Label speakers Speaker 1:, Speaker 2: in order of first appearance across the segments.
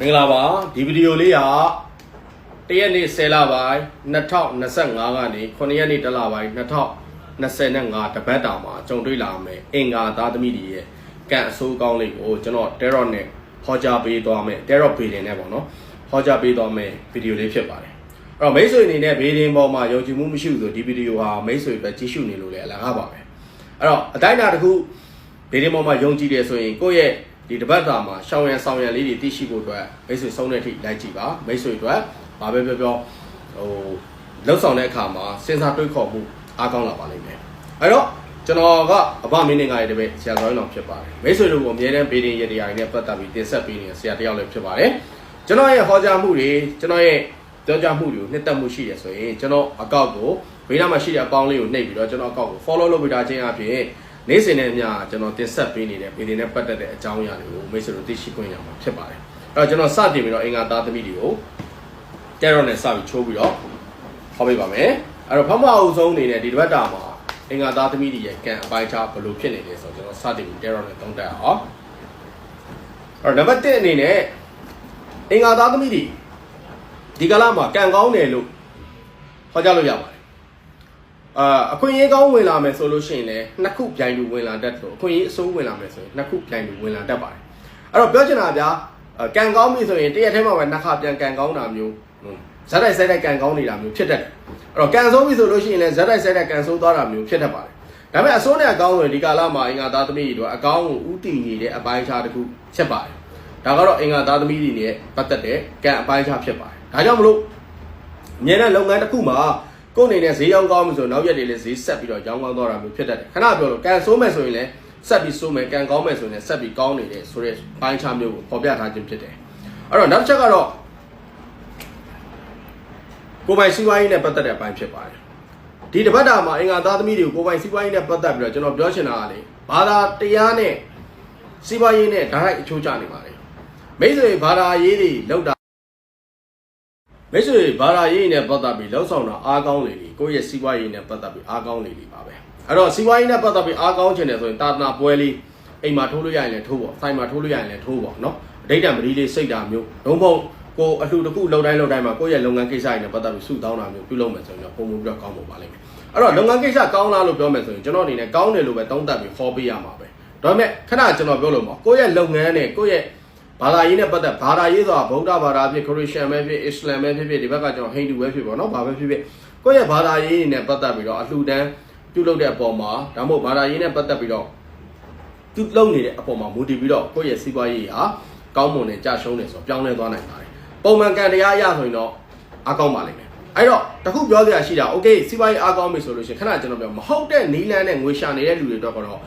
Speaker 1: မင်္ဂလာပါဒီဗီဒီယိုလေးကတရက်နေ့10လပိုင်း2025ကနေ9ရက်နေ့တလပိုင်း2025တပတ်တာမှာကြုံတွေ့လာမယ်အင်္ဂါသားသမီးတွေရဲ့ကန့်အဆိုးကောင်းလေးကိုကျွန်တော် Terror နဲ့ဟောကြားပေးသွားမယ် Terror ဘေဒင်နဲ့ပေါ့နော်ဟောကြားပေးသွားမယ်ဗီဒီယိုလေးဖြစ်ပါတယ်အဲ့တော့မိတ်ဆွေအနေနဲ့ဘေဒင်ပေါ်မှာယုံကြည်မှုမရှိဘူးဆိုဒီဗီဒီယိုဟာမိတ်ဆွေပဲကြည့်ရှုနေလို့လည်းအလကားပါပဲအဲ့တော့အတိုင်းအတာတစ်ခုဗီဒီယိုပေါ်မှာယုံကြည်တယ်ဆိုရင်ကိုယ့်ရဲ့ ဒီတပတ်တာမှာရှောင်းရံဆောင်ရံလေးတွေသိရှိဖို့အတွက်မိတ်ဆွေဆုံးတဲ့အထိလိုက်ကြည့်ပါမိတ်ဆွေအတွက်ဘာပဲပြောပြောဟိုလှုပ်ဆောင်တဲ့အခါမှာစဉ်းစားတွေးခေါ်မှုအားကောင်းလာပါလိမ့်မယ်အဲ့တော့ကျွန်တော်ကအဘမင်းနေငါရဲ့တပည့်ဆရာတော်တော်ဖြစ်ပါတယ်မိတ်ဆွေတို့ကိုအမြဲတမ်းဗီဒီယိုရတရားတွေနဲ့ပတ်သက်ပြီးတင်ဆက်ပေးနေတဲ့ဆရာတစ်ယောက်လည်းဖြစ်ပါတယ်ကျွန်တော်ရဲ့ဟောကြားမှုတွေကျွန်တော်ရဲ့ပြောကြားမှုတွေကိုနှစ်သက်မှုရှိရဆိုရင်ကျွန်တော်အကောက်ကိုဘေးနားမှာရှိတဲ့အပေါင်းလေးကိုနှိပ်ပြီးတော့ကျွန်တော်အကောက်ကို follow လုပ်ပေးတာချင်းအပြင် နေ့စဉ်နဲ့အမျှကျွန်တော်တင်ဆက်ပေးနေတဲ့ဗီဒီယိုနဲ့ပတ်သက်တဲ့အကြောင်းအရာတွေကိုမိတ်ဆွေတို့သိရှိခွင့်ရမှာဖြစ်ပါတယ်အဲ့တော့ကျွန်တော်စတင်ပြီးတော့အင်္ဂါသားသမီးတွေကိုကျဲတော့နဲ့စပြီးချိုးပြီးတော့ဟောပေးပါမယ်အဲ့တော့ဖမအောင်ဆုံးအနေနဲ့ဒီတစ်ပတ်တာမှာအင်္ဂါသားသမီးတွေရဲ့ကံအပိုင်းခြားဘယ်လိုဖြစ်နေလဲဆိုတော့ကျွန်တော်စတင်ပြီးကျဲတော့နဲ့သုံးသပ်အောင်အဲ့တော့နံပါတ်1အနေနဲ့အင်္ဂါသားသမီးတွေဒီကလာမှာကံကောင်းတယ်လို့ဟောကြားလို့ရပါတယ် အာအခွင့်အရေးကောင်းဝင်လာမယ်ဆိုလို့ရှိရင်လည်းနှစ်ခုပြိုင်တူဝင်လာတတ်တယ်အခွင့်အရေးအစိုးဝင်လာမယ်ဆိုရင်နှစ်ခုပြိုင်တူဝင်လာတတ်ပါတယ်အဲ့တော့ပြောချင်တာဗျာအာကံကောင်းပြီဆိုရင်တရက်ထဲမှာပဲနှစ်ခါပြန်ကံကောင်းတာမျိုးဟွန်းဇက်တိုက်ဆက်တိုက်ကံကောင်းနေတာမျိုးဖြစ်တတ်တယ်အဲ့တော့ကံဆိုးပြီဆိုလို့ရှိရင်လည်းဇက်တိုက်ဆက်တိုက်ကံဆိုးသွားတာမျိုးဖြစ်တတ်ပါတယ်ဒါပေမဲ့အစိုးနဲ့အကောင်းဝင်ဒီကာလမှာအင်္ဂါသားသမီးတွေတော့အကောင်းကိုဥတည်နေတဲ့အပိုင်းခြားတစ်ခုဖြစ်ပါတယ်ဒါကတော့အင်္ဂါသားသမီးတွေနဲ့ပတ်သက်တဲ့ကံအပိုင်းခြားဖြစ်ပါတယ်ဒါကြောင့်မလို့အမြဲတမ်းလုပ်ငန်းတစ်ခုမှာ ကိုယ်အနေနဲ့ဈေးရောင်းကောင်းပြီဆိုရင်နောက်ရက်တွေလည်းဈေးဆက်ပြီးတော့ရောင်းကောင်းသွားတာမျိုးဖြစ်တတ်တယ်ခဏပြောလို့ကန်ဆိုးမယ်ဆိုရင်လည်းဆက်ပြီးဆိုးမယ်ကန်ကောင်းမယ်ဆိုရင်လည်းဆက်ပြီးကောင်းနေတယ်ဆိုတဲ့ပိုင်းခြားမျိုးကိုပေါ်ပြထားခြင်းဖြစ်တယ်အဲ့တော့နောက်တစ်ချက်ကတော့ကိုယ်ပိုင်စီးပွားရေးနဲ့ပတ်သက်တဲ့အပိုင်းဖြစ်ပါတယ်ဒီတပတ်တာမှာအင်္ဂါသားသမီးတွေကိုကိုယ်ပိုင်စီးပွားရေးနဲ့ပတ်သက်ပြီးတော့ကျွန်တော်ပြောချင်တာကလေဘာသာတရားနဲ့စီးပွားရေးနဲ့ဓာတ်ရိုက်အချိုးကျနေပါတယ်မိတ်ဆွေဘာသာရေးတွေလောက်တာ မိတ်ဆွေဘာသာရေးနဲ့ပတ်သက်ပြီးလှုပ်ဆောင်တာအားကောင်းလေလေကိုယ့်ရဲ့စီးပွားရေးနဲ့ပတ်သက်ပြီးအားကောင်းလေလေပါပဲအဲ့တော့စီးပွားရေးနဲ့ပတ်သက်ပြီးအားကောင်းချင်တယ်ဆိုရင်တာသနာပွဲလေးအိမ်မှာထိုးလို့ရရင်လည်းထိုးပေါ့ဆိုင်မှာထိုးလို့ရရင်လည်းထိုးပေါ့နော်အဋိဌံပတိလေးစိတ်တာမျိုးလုံးပုံကိုအလှူတစ်ခုလှုပ်တိုင်းလှုပ်တိုင်းမှာကိုယ့်ရဲ့လုပ်ငန်းကိစ္စတွေနဲ့ပတ်သက်ပြီးစုတောင်းတာမျိုးပြုလုပ်မယ်ဆိုရင်တော့ပုံမှုပြီးတော့ကောင်းဖို့ပါလိမ့်မယ်အဲ့တော့လုပ်ငန်းကိစ္စကောင်းလားလို့ပြောမယ်ဆိုရင်ကျွန်တော်အနေနဲ့ကောင်းတယ်လို့ပဲသုံးသပ်ပြီးဟောပေးရမှာပဲဒါပေမဲ့ခဏကျွန်တော်ပြောလို့မကိုယ့်ရဲ့လုပ်ငန်းနဲ့ကိုယ့်ရဲ့ ဘာသာရေးနဲ့ပတ်သက်ဘာသာရေးဆိုတာဗုဒ္ဓဘာသာဖြစ်ခရစ်ယာန်ပဲဖြစ်အစ္စလာမ်ပဲဖြစ်ဖြစ်ဒီဘက်ကကျွန်တော်ဟိန္ဒူပဲဖြစ်ပေါ့နော်ဘာပဲဖြစ်ဖြစ်ကိုယ့်ရဲ့ဘာသာရေးနဲ့ပတ်သက်ပြီးတော့အလှူဒန်းပြုလုပ်တဲ့အပေါ်မှာဒါမှမဟုတ်ဘာသာရေးနဲ့ပတ်သက်ပြီးတော့သူလုပ်နေတဲ့အပေါ်မှာမူတည်ပြီးတော့ကိုယ့်ရဲ့စီးပွားရေးဟာကောင်းမွန်တဲ့ကြရှုံးတယ်ဆိုတော့ပြောင်းလဲသွားနိုင်ပါတယ်ပုံမှန်ကံတရားအရဆိုရင်တော့အကောင်းပါလိမ့်မယ်အဲ့တော့တခုပြောစရာရှိတာ okay စီးပွားရေးအကောင်းပြီဆိုလို့ရှိရင်ခဏကျွန်တော်ပြောမဟုတ်တဲ့နီလန်းနဲ့ငွေရှာနေတဲ့လူတွေတော့ကတော့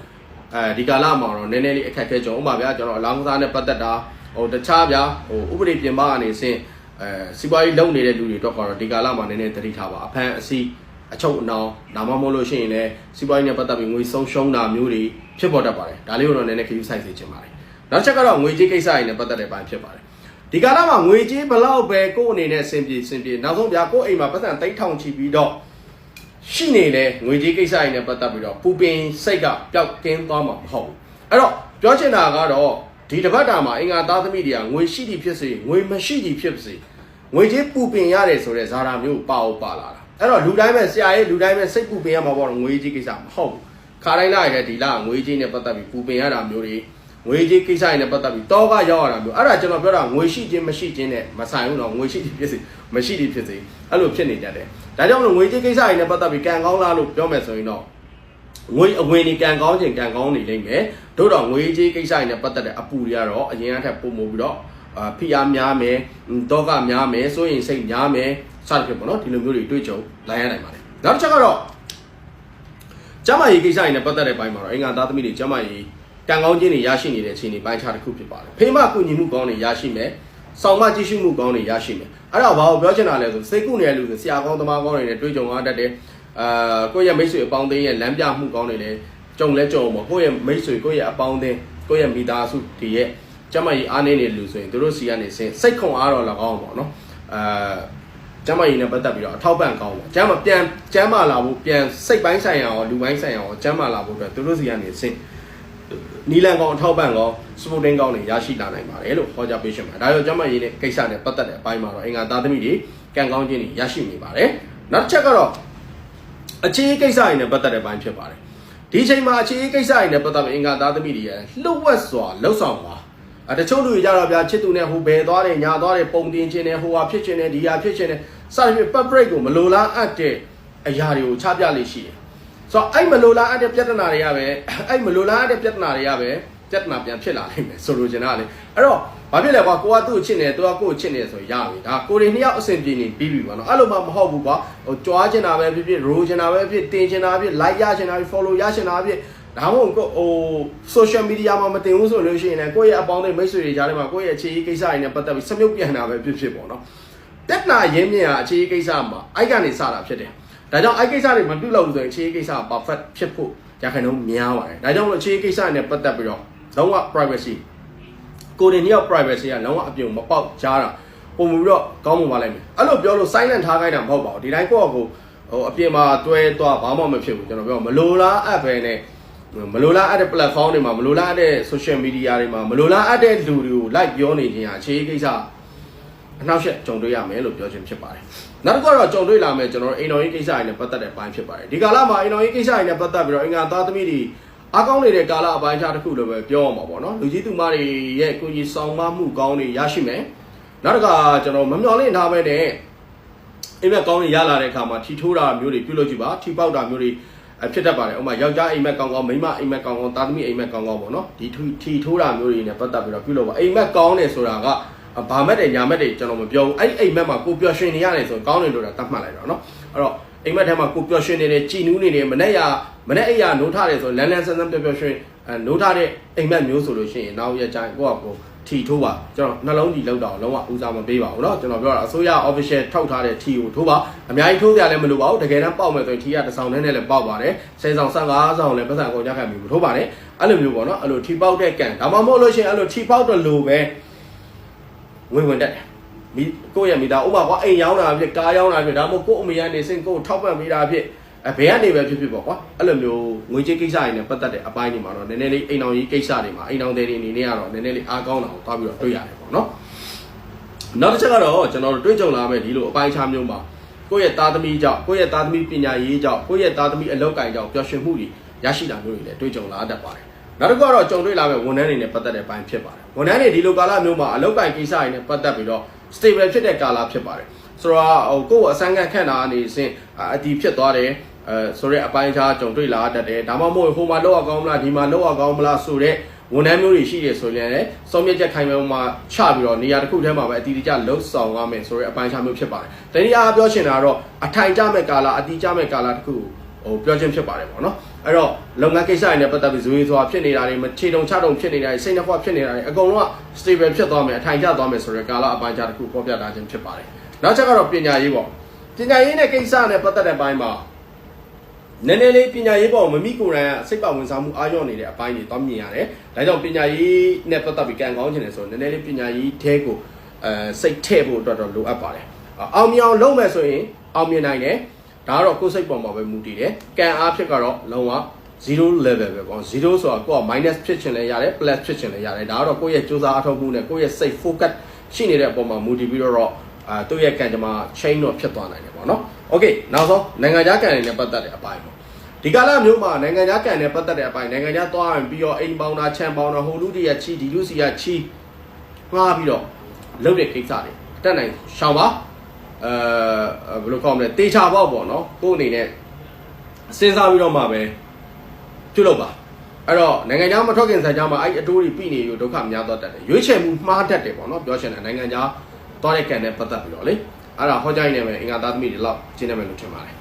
Speaker 1: အဲဒီကာလမှာတော့နည်းနည်းလေးအခက်အခဲကြုံဥပမာဗျာကျွန်တော်အလောင်းစားနဲ့ပတ်သက်တာ ဟိုတခြားဗျာဟိုဥပဒေပြင်ပကနေစင်အဲစီးပွားရေးလုပ်နေတဲ့လူတွေတော့ကတော့ဒီကာလမှာနည်းနည်းသတိထားပါအဖန်အစီအချုပ်အနှောင်ဒါမှမဟုတ်လို့ရှိရင်လည်းစီးပွားရေးနဲ့ပတ်သက်ပြီးငွေဆုံးရှုံးတာမျိုးတွေဖြစ်ပေါ်တတ်ပါတယ်ဒါလေးကိုတော့နည်းနည်းခရီးဆိုင်စေချင်ပါတယ်နောက်ချက်ကတော့ငွေကြေးကိစ္စတွေနဲ့ပတ်သက်တဲ့ပိုင်းဖြစ်ပါတယ်ဒီကာလမှာငွေကြေးဘလောက်ပဲကိုယ့်အနေနဲ့စင်ပြေစင်ပြေနောက်ဆုံးဗျာကိုယ့်အိမ်မှာပတ်စံတိတ်ထောင်ချီပြီးတော့ရှိနေလေငွေကြေးကိစ္စတွေနဲ့ပတ်သက်ပြီးတော့ပူပင်စိတ်ကပျောက်ကင်းသွားမှာမဟုတ်ဘူးအဲ့တော့ပြောချင်တာကတော့ ဒီတစ်ပတ်တာမှာအင်္ဂါသားသမီးတွေကငွေရှိသည်ဖြစ်စေငွေမရှိသည်ဖြစ်စေငွေကြေးပူပင်ရတယ်ဆိုတဲ့ဇာတာမျိုးပါအောင်ပါလာတာအဲ့တော့လူတိုင်းပဲဆရာရဲ့လူတိုင်းပဲစိတ်ပူပင်ရမှာပေါ့တော့ငွေကြေးကိစ္စမဟုတ်ဘူးခါတိုင်းလာရတဲ့ဒီလာငွေကြေးနဲ့ပတ်သက်ပြီးပူပင်ရတာမျိုးတွေငွေကြေးကိစ္စတွေနဲ့ပတ်သက်ပြီးတောကရောက်ရတာမျိုးအဲ့ဒါကျွန်တော်ပြောတာငွေရှိခြင်းမရှိခြင်းနဲ့မဆိုင်ဘူးတော့ငွေရှိသည်ဖြစ်စေမရှိသည်ဖြစ်စေအဲ့လိုဖြစ်နေကြတယ်ဒါကြောင့်မလို့ငွေကြေးကိစ္စတွေနဲ့ပတ်သက်ပြီးကံကောင်းလားလို့ပြောမယ်ဆိုရင်တော့ ငွေအဝင်နေကံကောင်းခြင်းကံကောင်းနေလိမ့်မယ်တို့တော့ငွေကြေးကိစ္စတွေနဲ့ပတ်သက်တဲ့အပူတွေကတော့အရင်အထက်ပုံမို့ပြီးတော့အာဖိအားများမယ်တောကများမယ်စိုးရင်စိတ်များမယ်စသဖြင့်ပေါ့နော်ဒီလိုမျိုးတွေတွေ့ကြုံလာရနိုင်ပါတယ်နောက်တစ်ချက်ကတော့ကျမကြီးကိစ္စတွေနဲ့ပတ်သက်တဲ့ဘိုင်းမှာတော့အင်္ဂါသားသမီးတွေကျမကြီးကံကောင်းခြင်းတွေရရှိနေတဲ့အခြေအနေပိုင်းခြားတစ်ခုဖြစ်ပါတယ်ဖေးမကုညီမှုကောင်းတွေရရှိမယ်ဆောင်မကြည့်ရှုမှုကောင်းတွေရရှိမယ်အဲ့တော့ဘာကိုပြောချင်တာလဲဆိုစိတ်ကုနေတဲ့လူဆိုဆရာကောင်းသမားကောင်းတွေနဲ့တွေ့ကြုံရတတ်တယ် အာကိုယ့်ရဲ့မိတ်ဆွေအပေါင်းအသင်းရဲ့လမ်းပြမှုကောင်းတွေလည်းကြုံလဲကြုံပေါ့ကိုယ့်ရဲ့မိတ်ဆွေကိုယ့်ရဲ့အပေါင်းအသင်းကိုယ့်ရဲ့မိသားစုတွေရဲ့ကျမကြီးအားနေနေလူဆိုရင်တို့စီကနေစင်စိတ်ခွန်အားတော့၎င်းပေါ့နော်အာကျမကြီးနဲ့ပတ်သက်ပြီးတော့အထောက်ပံ့ကောင်းပေါ့ကျမပြန်ကျမ်းမာလာဖို့ပြန်စိတ်ပိုင်းဆိုင်ရာရောလူပိုင်းဆိုင်ရာရောကျမ်းမာလာဖို့အတွက်တို့စီကနေစင်နီလန်ကောင်အထောက်ပံ့ကောင်စပိုတင်းကောင်တွေရရှိလာနိုင်ပါတယ်လို့ဟောကြားပေးရှင်ပါတယ်ဒါရောကျမရေးတဲ့ကိစ္စနဲ့ပတ်သက်တဲ့အပိုင်းမှာတော့အင်္ဂါသားသမီးတွေကံကောင်းခြင်းတွေရရှိနေပါတယ်နောက်တစ်ချက်ကတော့ အခြေအကိစ္စတွေနဲ့ပတ်သက်တဲ့ပိုင်းဖြစ်ပါတယ်ဒီချိန်မှာအခြေအကိစ္စတွေနဲ့ပတ်သက်ပြီးအင်္ဂါသားသမီးတွေရလှုပ်ဝက်စွာလှုပ်ဆောင်ပါအဲတချို့လူတွေကြတော့ဗျာချစ်သူနဲ့ဟိုဘယ်သွားတယ်ညာသွားတယ်ပုံတင်ခြင်းနဲ့ဟိုဟာဖြစ်ခြင်းနဲ့ဒီဟာဖြစ်ခြင်းနဲ့စသဖြင့် public ကိုမလိုလားအပ်တဲ့အရာတွေကိုချပြလိမ့်ရှိတယ်ဆိုတော့အဲ့မလိုလားအပ်တဲ့ပြဿနာတွေကပဲအဲ့မလိုလားအပ်တဲ့ပြဿနာတွေကပဲ ပြဿနာပြန်ဖြစ်လာနိုင်မယ်ဆိုလိုချင်တာလေအဲ့တော့ဘာဖြစ်လဲကွာကိုကသူ့ကိုချစ်နေတယ်သူကကိုယ့်ကိုချစ်နေတယ်ဆိုရပြီဒါကိုတွေနှစ်ယောက်အဆင်ပြေနေပြီးပြီပေါ့နော်အဲ့လိုမှမဟုတ်ဘူးကွာဟိုကြွားချင်တာပဲဖြစ်ဖြစ်ရိုးချင်တာပဲဖြစ်တင်ချင်တာဖြစ် like ရချင်တာဖြစ် follow ရချင်တာဖြစ်ဒါမှမဟုတ်ကိုဟို social media မှာမတင်ဘူးဆိုလို့ရှိရင်လည်းကိုယ့်ရဲ့အပေါင်းအသင်းမိတ်ဆွေတွေကြားထဲမှာကိုယ့်ရဲ့အခြေအကိစ္စတွေနဲ့ပတ်သက်ပြီးစမြုပ်ပြန်တာပဲဖြစ်ဖြစ်ပေါ့နော်တက်နာရင်းမြစ်ဟာအခြေအကိစ္စမှာအိုက်ကနေစတာဖြစ်တယ်ဒါကြောင့်အိုက်ကိစ္စတွေမပြုတ်လို့ဆိုရင်အခြေအကိစ္စ perfect ဖြစ်ဖို့ရခိုင်နှုန်းများပါတယ်ဒါကြောင့်မလို့အခြေအကိစ္စနဲ့ပတ်သက်ပြီးတော့ လုံးဝ privacy ကိုယ်တင်တယောက် privacy ကလုံးဝအပြုံမပေါက်ကြားတာပုံမှုပြီးတော့ကောင်းမှပါလိုက်မယ်အဲ့လိုပြောလို့ silent ထားခိုင်းတာမဟုတ်ပါဘူးဒီတိုင်းကိုယ့်အကိုဟိုအပြင်မှာတွဲသွားဘာမှမဖြစ်ဘူးကျွန်တော်ပြောမလိုလားအပ်ပဲနဲ့မလိုလားအပ်တဲ့ platform တွေမှာမလိုလားအပ်တဲ့ social media တွေမှာမလိုလားအပ်တဲ့လူတွေကို like ပြောနေခြင်းဟာအခြေအကိစ္စအနောက်ရှက်ကြုံတွေ့ရမယ်လို့ပြောခြင်းဖြစ်ပါတယ်နောက်တစ်ခုကတော့ကြုံတွေ့လာမယ်ကျွန်တော်အိမ်တော်ရေးကိစ္စတွေနဲ့ပတ်သက်တဲ့ပိုင်းဖြစ်ပါတယ်ဒီကာလမှာအိမ်တော်ရေးကိစ္စတွေနဲ့ပတ်သက်ပြီးတော့အင်္ဂါသားသမီးတွေ အကောင်းနေတဲ့ကာလအပိုင်းခြားတစ်ခုလိုပဲပြောရမှာပေါ့နော်လူကြီးသူမတွေရဲ့ကိုကြီးဆောင်မမှုကောင်းတွေရရှိမယ်နောက်တစ်ခါကျွန်တော်မမျှော်လင့်ထားပဲတဲ့အိမ်မက်ကောင်းတွေရလာတဲ့အခါမှာထီထိုးတာမျိုးတွေပြုလုပ်ကြည့်ပါထီပေါက်တာမျိုးတွေအဖြစ်တတ်ပါတယ်ဥပမာယောက်ျားအိမ်မက်ကောင်းကောင်းမိန်းမအိမ်မက်ကောင်းကောင်းသားသမီးအိမ်မက်ကောင်းကောင်းပေါ့နော်ဒီထီထိုးတာမျိုးတွေနဲ့ပတ်သက်ပြီးတော့ပြုလုပ်ပါအိမ်မက်ကောင်းတယ်ဆိုတာကဘာမက်တယ်ညာမက်တယ်ကျွန်တော်မပြောဘူးအဲ့ဒီအိမ်မက်မှာကိုပျော်ရွှင်နေရတယ်ဆိုရင်ကောင်းတယ်လို့တာတတ်မှတ်လိုက်တော့နော်အဲ့တော့ အိမ်မက်ထဲမှာကိုပျော်ရွှင်နေတယ်ကြည်နူးနေတယ်မနဲ့ရမနဲ့အိမ်ရနိုးထားတယ်ဆိုလန်းလန်းဆန်းဆန်းပျော်ပျော်ရွှင်အဲနိုးထားတဲ့အိမ်မက်မျိုးဆိုလို့ရှိရင်နောက်ရက်ကျရင်ကိုယ့်အကိုထီထိုးပါကျွန်တော်နှလုံးဒီလောက်တော့လုံးဝဦးစားမပေးပါဘူးเนาะကျွန်တော်ပြောတာအစိုးရ official ထောက်ထားတဲ့ထီကိုထိုးပါအများကြီးထိုးကြလည်းမလိုပါဘူးတကယ်တမ်းပေါက်မယ်ဆိုရင်ထီကတစ်ဆောင်နဲ့လည်းပေါက်ပါတယ်ဆယ်ဆောင်15ဆောင်လည်းပတ်စံကုန်ကြခံပြီးမထိုးပါနဲ့အဲ့လိုမျိုးပေါ့เนาะအဲ့လိုထီပေါက်တဲ့ကန်ဒါမှမဟုတ်လို့ရှိရင်အဲ့လိုထီပေါက်တဲ့လိုပဲဝင်ဝင်တက်တယ် မိကိုယ့်ရဲ့မိသားဥပမာကွာအိမ်ရောင်းတာဖြစ်ကားရောင်းတာဖြစ်ဒါမှမဟုတ်ကိုယ့်အမေကနေစင်ကိုယ့်ထောက်ပံ့ပေးတာဖြစ်အဲဘယ်ကနေပဲဖြစ်ဖြစ်ပေါ့ကွာအဲ့လိုမျိုးငွေကြေးကိစ္စတွေနဲ့ပတ်သက်တဲ့အပိုင်းတွေမှာတော့နည်းနည်းလေးအိမ်အောင်ကြီးကိစ္စတွေမှာအိမ်အောင်တွေအနေနဲ့ကတော့နည်းနည်းလေးအားကောင်းတာကိုတွားပြီးတော့တွေ့ရတယ်ပေါ့နော်နောက်တစ်ချက်ကတော့ကျွန်တော်တို့တွေ့ကြုံလာမယ်ဒီလိုအပိုင်းခြားမျိုးမှာကိုယ့်ရဲ့သားသမီးကြောင့်ကိုယ့်ရဲ့သားသမီးပညာရေးကြောင့်ကိုယ့်ရဲ့သားသမီးအလုပ်ကိုင်ကြောင့်ပျော်ရွှင်မှုတွေရရှိတာမျိုးတွေလည်းတွေ့ကြုံလာတတ်ပါတယ်နောက်တစ်ခုကတော့ကြုံတွေ့လာမဲ့ဝန်ထမ်းတွေနဲ့ပတ်သက်တဲ့ပိုင်းဖြစ်ပါတယ်ဝန်ထမ်းတွေဒီလိုကာလမျိုးမှာအလုပ်ကိုင်ကိစ္စတွေနဲ့ပတ်သက်ပြီးတော့ stable ဖြစ်တဲ့ကာလဖြစ်ပါတယ်ဆိုတော့ဟိုကိုယ့်အစမ်းကခန့်တာအနေစဉ်အတီဖြစ်သွားတယ်အဲဆိုရဲအပိုင်းခြားကြုံတွေ့လာတတ်တယ်ဒါမှမဟုတ်ဟိုမှာလောက်အောင်ကောင်းမလားဒီမှာလောက်အောင်ကောင်းမလားဆိုတဲ့ဝန်ထမ်းမျိုးတွေရှိတယ်ဆိုရင်လည်းစောမြက်ချက်ခိုင်မဲ့မှာချပြီးတော့နေရာတစ်ခုထဲမှာပဲအတီးတကျလှုပ်ဆောင်ရမယ်ဆိုရဲအပိုင်းခြားမျိုးဖြစ်ပါတယ်တနည်းအားပြောချင်တာကတော့အထိုင်ကျမဲ့ကာလအတီးကျမဲ့ကာလတစ်ခုဟိုပြောချင်းဖြစ်ပါတယ်ပေါ့နော် အဲ့တော့လုပ်ငန်းကိစ္စတွေနဲ့ပတ်သက်ပြီးဇွေးဆိုတာဖြစ်နေတာတွေမခြေတုံချတုံဖြစ်နေတာတွေစိတ်နှခွဖြစ်နေတာတွေအကုန်လုံးက stable ဖြစ်သွားမယ်အထိုင်ကျသွားမယ်ဆိုရဲကာလအပိုင်းခြားတစ်ခုပေါ်ပြတာခြင်းဖြစ်ပါတယ်နောက်ချက်ကတော့ပညာရေးပေါ့ပညာရေးနဲ့ကိစ္စနဲ့ပတ်သက်တဲ့ဘိုင်းမှာနည်းနည်းလေးပညာရေးပေါ်မမိကိုယ်တိုင်ကစိတ်ပါဝင်စားမှုအားရော့နေတဲ့အပိုင်းတွေတော့မြင်ရတယ်။ဒါကြောင့်ပညာရေးနဲ့ပတ်သက်ပြီးကံကောင်းခြင်းတယ်ဆိုတော့နည်းနည်းလေးပညာရေးအဲကိုအဲစိတ်ထည့်ဖို့အတွက်တော့လိုအပ်ပါတယ်။အောင်မြင်အောင်လုပ်မယ်ဆိုရင်အောင်မြင်နိုင်တယ်။ ဒါကတော့ကိုယ်စိတ်ပေါ်မှာပဲမူတည်တယ်။ကံအားဖြစ်ကတော့လုံးဝ0 level ပဲပေါ့0ဆိုတာကိုက minus ဖြစ်ချင်လဲရတယ် plus ဖြစ်ချင်လဲရတယ်ဒါကတော့ကိုယ့်ရဲ့စူးစမ်းအထောက်အကူနဲ့ကိုယ့်ရဲ့စိတ် focus ရှိနေတဲ့အပေါ်မှာမူတည်ပြီးတော့အာသူ့ရဲ့ကံကြမ္မာ chain တော့ဖြစ်သွားနိုင်တယ်ပေါ့နော် okay နောက်ဆုံးနိုင်ငံခြားကံတွေနဲ့ပတ်သက်တဲ့အပိုင်းပေါ့ဒီကာလမျိုးမှာနိုင်ငံခြားကံနဲ့ပတ်သက်တဲ့အပိုင်းနိုင်ငံခြားသွားရင်ပြီးတော့အိမ်ပေါင်းတာခြံပေါင်းတာဟိုလူတည်းရချီဒီလူစီရချီငှားပြီးတော့လုပ်တဲ့ကိစ္စတွေအတက်နိုင်ရှောင်ပါ အဲဘယ်လိုကောင်းမလဲတေချာပေါ့ပေါ့နော်ကို့အနေနဲ့စဉ်းစားပြီးတော့မှပဲပြုလုပ်ပါအဲ့တော့နိုင်ငံခြားမထွက်ခင်စံကြားမှာအဲ့အတိုးတွေပြည်နေရဒုက္ခများတော့တတ်တယ်ရွေးချယ်မှုမှားတတ်တယ်ပေါ့နော်ပြောချင်တယ်နိုင်ငံခြားသွားတဲ့ကံနဲ့ပတ်သက်ပြီးတော့လေအဲ့ဒါဟောကြားရင်းနဲ့ပဲအင်္ဂါသားသမီးတွေလောက်ကျင်းနေမယ်လို့ထင်ပါတယ်